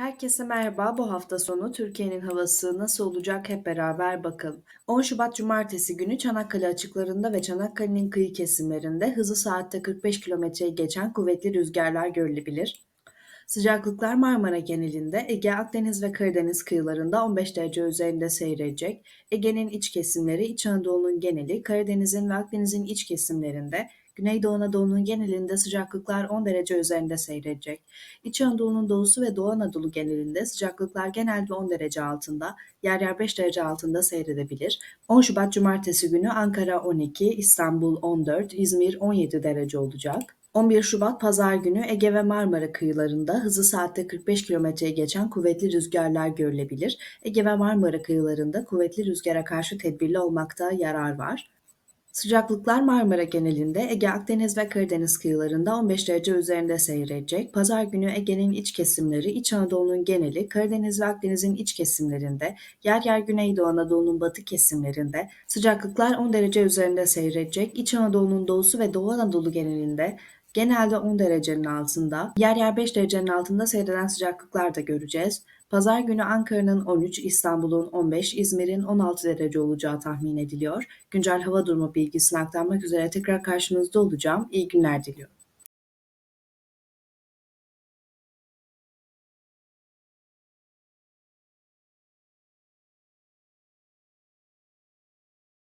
Herkese merhaba. Bu hafta sonu Türkiye'nin havası nasıl olacak hep beraber bakalım. 10 Şubat Cumartesi günü Çanakkale açıklarında ve Çanakkale'nin kıyı kesimlerinde hızı saatte 45 kilometreyi geçen kuvvetli rüzgarlar görülebilir. Sıcaklıklar Marmara genelinde, Ege, Akdeniz ve Karadeniz kıyılarında 15 derece üzerinde seyredecek. Ege'nin iç kesimleri, İç Anadolu'nun geneli, Karadeniz'in ve Akdeniz'in iç kesimlerinde, Güneydoğu Anadolu'nun genelinde sıcaklıklar 10 derece üzerinde seyredecek. İç Anadolu'nun doğusu ve Doğu Anadolu genelinde sıcaklıklar genelde 10 derece altında, yer yer 5 derece altında seyredebilir. 10 Şubat Cumartesi günü Ankara 12, İstanbul 14, İzmir 17 derece olacak. 11 Şubat Pazar günü Ege ve Marmara kıyılarında hızı saatte 45 kilometreyi geçen kuvvetli rüzgarlar görülebilir. Ege ve Marmara kıyılarında kuvvetli rüzgara karşı tedbirli olmakta yarar var. Sıcaklıklar Marmara genelinde, Ege, Akdeniz ve Karadeniz kıyılarında 15 derece üzerinde seyredecek. Pazar günü Ege'nin iç kesimleri, İç Anadolu'nun geneli, Karadeniz ve Akdeniz'in iç kesimlerinde, yer yer Güneydoğu Anadolu'nun batı kesimlerinde sıcaklıklar 10 derece üzerinde seyredecek. İç Anadolu'nun doğusu ve Doğu Anadolu genelinde genelde 10 derecenin altında, yer yer 5 derecenin altında seyreden sıcaklıklar da göreceğiz. Pazar günü Ankara'nın 13, İstanbul'un 15, İzmir'in 16 derece olacağı tahmin ediliyor. Güncel hava durumu bilgisini aktarmak üzere tekrar karşınızda olacağım. İyi günler diliyorum.